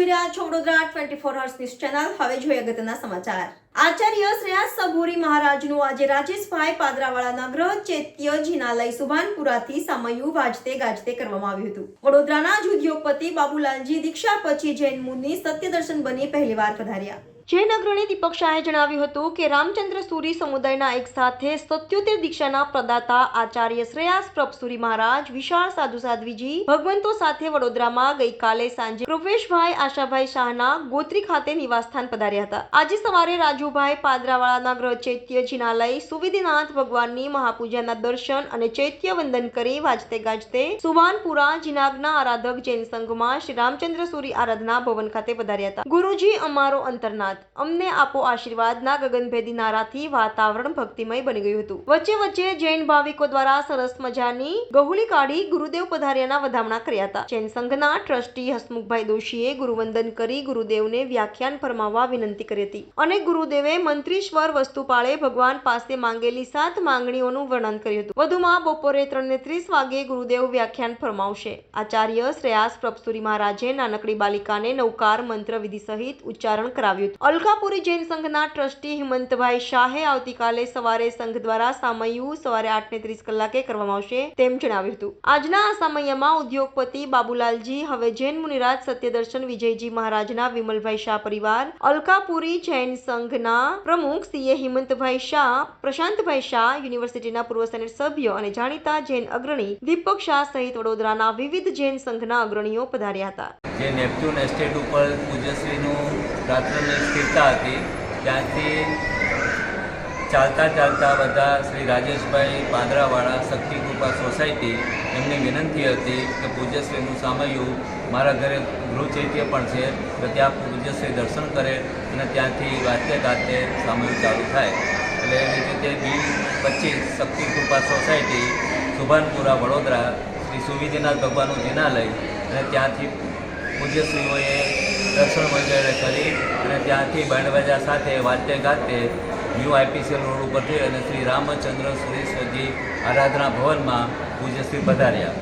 Vadodara twenty four hours news હવે જોઈએ અગત્યના સમાચાર. આચાર્ય શ્રેયા સભોરી મહારાજનું આજે રાજેશભાઈ પાદરાવાળાના ગ્રહ ચૈત્ય જિનાલય સુભાનપુરાથી સામયું વાજતે ગાજતે કરવામાં આવ્યું હતું. વડોદરાના જ ઉદ્યોગપતિ બાબુલાલજી દીક્ષા પછી જૈન મુનિ સત્ય દર્શન બની પહેલીવાર પધાર્યા. જૈન અગ્રણી દીપક શાહે જણાવ્યું હતું કે રામચંદ્ર સુરી સમુદાયના એક સાથે સત્યોતેર દીક્ષાના પ્રદાતા આચાર્ય શ્રેયાસ પ્રભસુરી મહારાજ, વિશાળ સાધુ સાધ્વીજી, ભગવંતો સાથે વડોદરામાં ગઈકાલે સાંજે કૃપેશભાઈ આશાભાઈ શાહના ગોત્રી ખાતે નિવાસસ્થાન પધાર્યા હતા. આજે સવારે રાજુભાઈ પાદરાવાળાના ગ્રહ ચૈત્ય જિનાલય સુવિધિનાથ ભગવાનની મહાપૂજાના દર્શન અને ચૈત્ય વંદન કરી વાજતે ગાજતે સુભાનપુરા જિનાગના આરાધક જૈન સંઘમાં શ્રી રામચંદ્ર સુરી આરાધના ભવન ખાતે પધાર્યા હતા. ગુરુજી અમારો અંતરનાથ. અમને આપો આશીર્વાદના ગગનભેદી નારાથી વાતાવરણ ભક્તિમય બની ગયું હતું. વચ્ચે વચ્ચે જૈન ભાવિકો દ્વારા સરસ મજાની ગહુલી કાઢી ગુરુદેવ પધાર્યાના વધામણા કર્યા હતા. જૈન સંઘના ટ્રસ્ટી હસમુખભાઈ દોશીએ ગુરુવંદન કરી ગુરુદેવને વ્યાખ્યાન ફરમાવવા વિનંતી કરી હતી અને ગુરુદેવે મંત્રીશ્વર વસ્તુપાળે ભગવાન પાસે માંગેલી સાત માંગણીઓનું વર્ણન કર્યું હતું. વધુમાં બપોરે ત્રણ ને ત્રીસ વાગે ગુરુદેવ વ્યાખ્યાન ફરમાવશે. આચાર્ય શ્રેયાસ પ્રભસુરી મહારાજે નાનકડી બાલિકાને નૌકાર મંત્ર વિધિ સહિત ઉચ્ચારણ કરાવ્યું હતું. અલકાપુરી જૈન સંઘના ટ્રસ્ટી હિમંતભાઈ શાહે આવતીકાલે સવારે સંઘ દ્વારા સામયું સવારે આઠને ત્રીસ કલાકે કરવામાં આવશે તેમ જણાવ્યું હતું. આજના આ સામયમાં ઉદ્યોગપતિ બાબુલાલજી, હવે જૈન મુનિરાજ, સત્યદર્શન વિજયજી મહારાજના વિમલભાઈ શાહ પરિવાર, અલકાપુરી જૈન સંઘના પ્રમુખ સીએ હિમંતભાઈ શાહ, પ્રશાંતભાઈ શાહ, યુનિવર્સિટીના પૂર્વ સેનેટ સભ્ય અને જાણીતા જૈન અગ્રણી દીપક શાહ સહિત વડોદરાના વિવિધ જૈન સંઘના અગ્રણીઓ પધાર્યા હતા. જે નેપચ્યુન એસ્ટેટ ઉપર પૂજ્યશ્રીનું રાત્રની સ્થિરતા હતી, ત્યાંથી ચાલતા ચાલતા બધા શ્રી રાજેશભાઈ પાંદરાવાળા શક્તિ કૃપા સોસાયટી એમની વિનંતી હતી કે પૂજ્યશ્રીનું સામયું મારા ઘરે ગૃહ ચૈત્ય પણ છે, તો ત્યાં પૂજ્યશ્રી દર્શન કરે અને ત્યાંથી વાતે ગાતે સામયું ચાલુ થાય. એટલે એવી રીતે બી પચીસ શક્તિ કૃપા સોસાયટી, સુભાનપુરા વડોદરા, શ્રી સુવિધિનાથ ભગવાનનું જિનાલય અને ત્યાંથી પૂજ્યશ્રીઓએ દર્શન વગેરે કરી અને ત્યાંથી બાંડવાજા સાથે વાતે ગાતે ન્યૂ આઈપીસીએલ રોડ ઉપરથી અને શ્રી રામચંદ્ર સુરેશ્વરજી આરાધના ભવનમાં પૂજ્યશ્રી પધાર્યા.